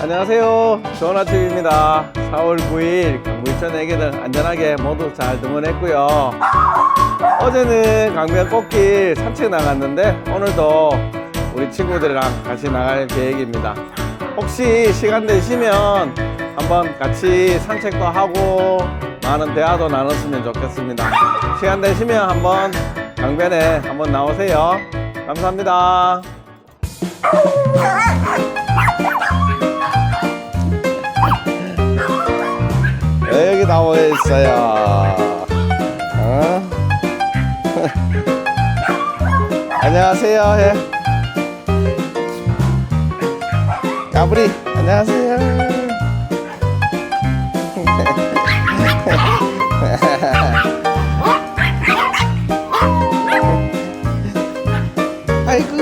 안녕하세요. 아침입니다. 4월 9일 강부천 애기들 안전하게 모두 잘 등원했고요. 어제는 강변 꽃길 산책 나갔는데 오늘도 우리 친구들이랑 같이 나갈 계획입니다. 혹시 시간 되시면 한번 같이 산책도 하고 많은 대화도 나눴으면 좋겠습니다. 시간 되시면 한번 강변에 한번 나오세요. 감사합니다. 나와 있어요. 어? 안녕하세요. 해. 까불이 안녕하세요. 아이고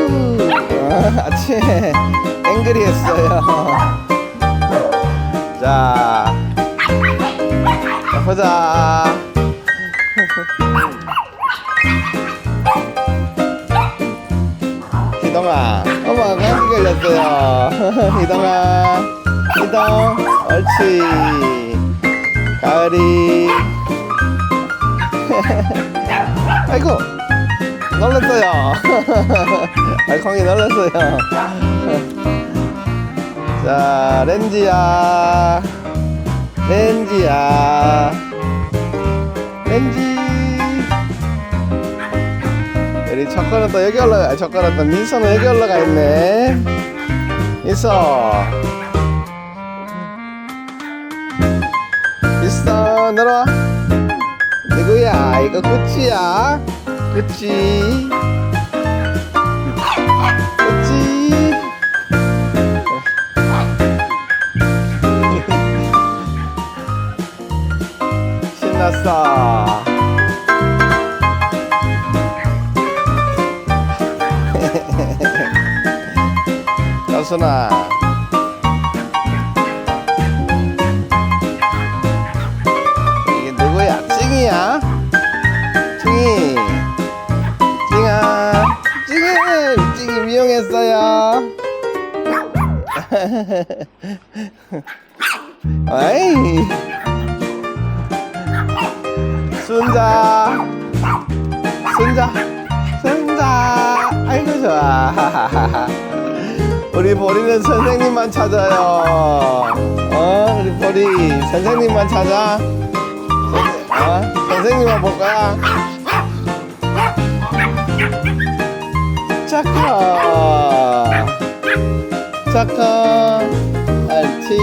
아, 아침에 앵그리 했어요. 자, 자 보자. 희동아, 어머 감기 걸렸어요. 희동아, 희동, 옳지. 가을이. 아이고, 놀랐어요. 알콩이 놀랐어요. 자, 렌지야. 렌지야. 렌지. 우리 첫걸은 또 여기 올라가, 첫걸은 또 민서는 여기 올라가 있네. 민서. 민서, 내려와. 누구야? 이거 구찌야. 구찌. 구찌. 신났어. 여순아. 이게 누구야? 찡이야? 찡이. 찡아. 찡이. 찡이 미용했어요. 아이. 순자. 순자. 순자. 아이고 좋아. 우리 보리는 선생님만 찾아요. 어 우리 보리. 선생님만 찾아. 어? 선생님만 볼 거야 착하 착하 알치.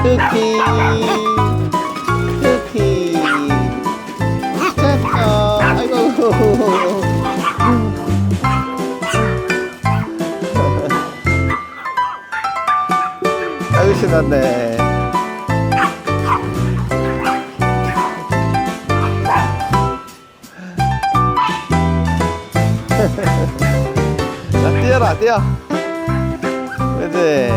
쿠키 신났네. 자 뛰어라 뛰어. 그지?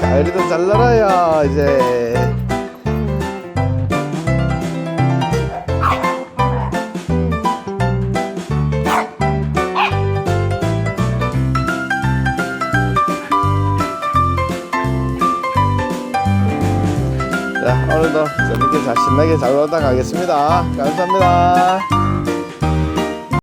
가을이도 잘 놀아요 이제 자 오늘도 재밌게 잘 신나게 잘 놀다 가겠습니다. 감사합니다